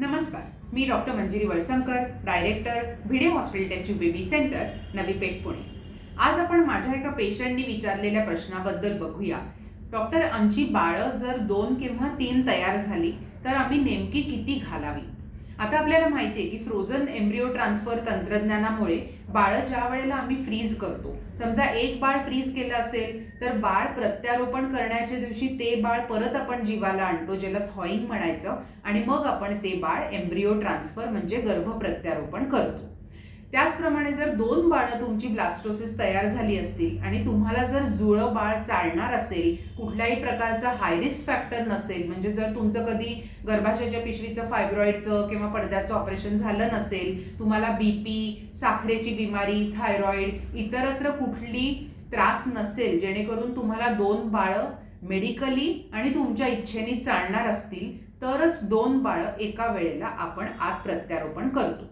नमस्कार मी doctor Manjiri Valsankar director Bhide hospital test baby centre Navi Peth Pune. आज आपण माझ्या एका पेशंटनी विचारलेल्या प्रश्नाबद्दल बघूया. डॉक्टर आमची बाळं जर दोन किंवा तीन तयार झाली तर आम्ही नेमकी किती घालावी? आता आपल्याला माहिती आहे की फ्रोझन एम्ब्रिओ ट्रान्सफर तंत्रज्ञानामुळे बाळं ज्या वेळेला आम्ही फ्रीज करतो समजा एक बाळ फ्रीज केलं असेल तर बाळ प्रत्यारोपण करण्याच्या दिवशी ते बाळ परत आपण जीवाला आणतो ज्याला थॉईंग म्हणायचं आणि मग आपण ते बाळ एम्ब्रिओ ट्रान्सफर म्हणजे गर्भ प्रत्यारोपण करतो. जर दोन बाळं तुमची ब्लास्टोसिस तयार झाली असतील आणि तुम्हाला जर जुळं बाळ चालणार असेल कुठल्याही प्रकारचा हायरिस्क फॅक्टर नसेल म्हणजे जर तुमचं कधी गर्भाशयाच्या पिशवीचं फायब्रॉईडचं किंवा पडद्याचं ऑपरेशन झालं नसेल तुम्हाला बीपी साखरेची बिमारी थायरॉईड इतरत्र कुठली त्रास नसेल जेणेकरून तुम्हाला दोन बाळं मेडिकली आणि तुमच्या इच्छेने चालणार असतील तरच दोन बाळं एका वेळेला आपण आत प्रत्यारोपण करतो.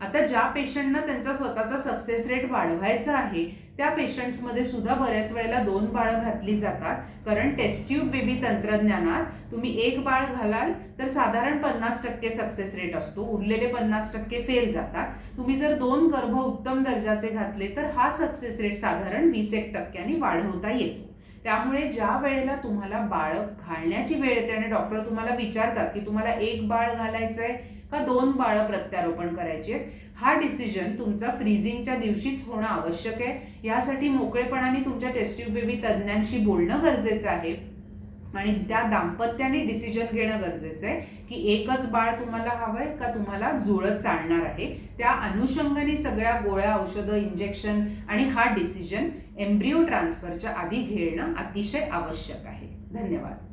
आता ज्या पेशंटना त्यांचा स्वतःचा सक्सेस रेट वाढवायचा आहे त्या पेशंट्समध्ये सुद्धा बऱ्याच वेळेला दोन बाळं घातली जातात. कारण टेस्ट्यूब बेबी तंत्रज्ञानात तुम्ही एक बाळ घालाल तर साधारण पन्नास टक्के सक्सेस रेट असतो. उरलेले पन्नास टक्के फेल जातात. तुम्ही जर दोन गर्भ उत्तम दर्जाचे घातले तर हा सक्सेस रेट साधारण वीस एक टक्क्यांनी वाढवता येतो. त्यामुळे ज्या वेळेला तुम्हाला बाळ घालण्याची वेळ येते आणि डॉक्टर तुम्हाला विचारतात की तुम्हाला एक बाळ घालायचं आहे का दोन बाळं प्रत्यारोपण करायची आहेत हा डिसिजन तुमचा फ्रीजिंगच्या दिवशीच होणं आवश्यक आहे. यासाठी मोकळेपणाने तुमच्या टेस्ट्यूब बेबी तज्ज्ञांशी बोलणं गरजेचं आहे. आणि त्या दाम्पत्याने डिसिजन घेणं गरजेचं आहे की एकच बाळ तुम्हाला हवंय का तुम्हाला जुळत चालणार आहे? त्या अनुषंगाने सगळ्या गोळ्या औषधं इंजेक्शन आणि हा डिसिजन एम्ब्रिओ ट्रान्सफरच्या आधी घेणं अतिशय आवश्यक आहे. धन्यवाद.